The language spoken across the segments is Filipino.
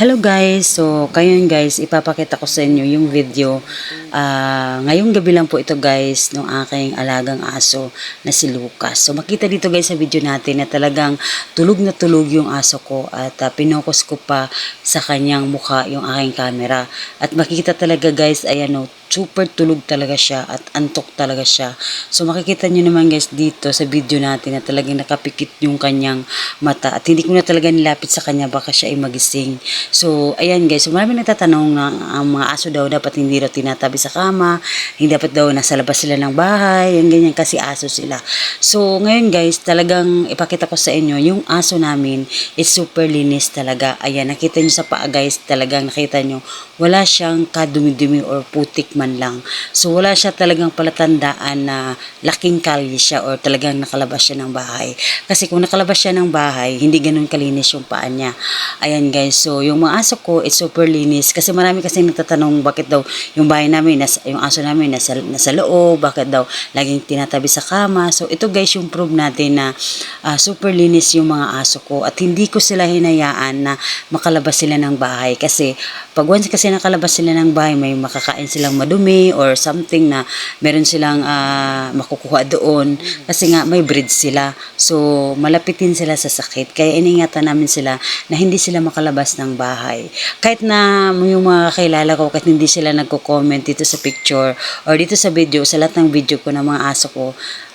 Hello guys, so kayon guys, ipapakita ko sa inyo yung video. Ah, ngayong gabi lang po ito guys, ng aking alagang aso na si Lucas. So makita dito guys sa video natin na talagang tulog na tulog yung aso ko at uh, pinokus ko pa sa kanyang mukha yung aking camera. At makikita talaga guys, ayan o, super tulog talaga siya at antok talaga siya. So makikita nyo naman guys dito sa video natin na talagang nakapikit yung kanyang mata at hindi ko na talaga nilapit sa kanya baka siya ay magising. So ayan guys, so marami nagtatanong na ang mga aso daw dapat hindi daw tinatabi sa kama, hindi dapat daw nasa labas sila ng bahay, yung ganyan kasi aso sila. So ngayon guys, talagang ipakita ko sa inyo yung aso namin is super linis talaga. Ayan, nakita nyo sa paa guys, talagang nakita nyo wala siyang kadumi-dumi or putik man lang. So wala siya talagang palatandaan na laking kalye siya or talagang nakalabas siya ng bahay. Kasi kung nakalabas siya ng bahay, hindi ganun kalinis yung paa niya. Ayan guys, so yung mga aso ko, it's super linis. Kasi marami kasi nagtatanong bakit daw yung bahay namin, nasa, yung aso namin nasa, nasa loob, bakit daw laging tinatabi sa kama. So ito guys yung proof natin na ah, super linis yung mga aso ko at hindi ko sila hinayaan na makalabas sila ng bahay. Kasi pag once kasi nakalabas sila ng bahay, may makakain silang madumi or something na meron silang ah, makukuha doon. Kasi nga may breed sila. So malapitin sila sa sakit. Kaya iningatan namin sila na hindi sila makalabas ng bahay. Kahit na yung mga kakilala ko, kahit hindi sila nagko-comment dito sa picture or dito sa video, sa lahat ng video ko ng mga aso ko,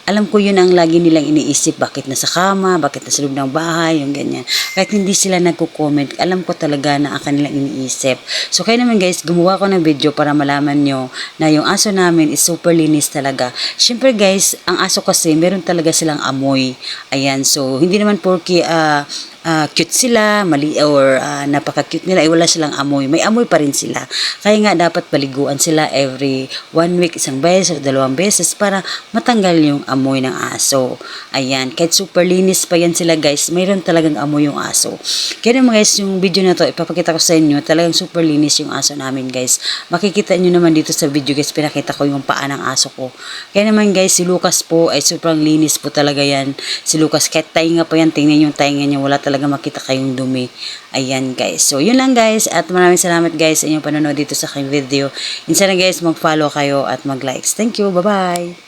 alam ko yun ang lagi nilang iniisip, bakit nasa kama, bakit nasa loob ng bahay, yung ganyan. Kahit hindi sila nagko-comment, alam ko talaga na ang kanilang iniisip. So kaya naman guys, gumawa ko ng video para malaman nyo na yung aso namin is super linis talaga. Siyempre guys, ang aso kasi meron talaga silang amoy. Ayan, so hindi naman porky ah, ah, cute sila, mali or ah, napaka-cute nila, ay wala silang amoy. May amoy pa rin sila. Kaya nga dapat paliguan sila every one week, isang beses o dalawang beses para matanggal yung amoy ng aso. Ayan, kahit super linis pa yan sila guys, mayroon talagang amoy yung aso. Kaya naman guys, yung video na to, ipapakita ko sa inyo, talagang super linis yung aso namin guys. Makikita nyo naman dito sa video guys, pinakita ko yung paa ng aso ko. Kaya naman guys, si Lucas po ay sobrang linis po talaga yan. Si Lucas, kahit tainga pa yan, tingnan yung tainga niya, wala talaga makita kayong dumi. Ayan guys. So yun lang guys, at maraming salamat guys sa inyong panonood dito sa aking video. Insan guys, mag-follow kayo at mag-likes. Thank you, bye-bye!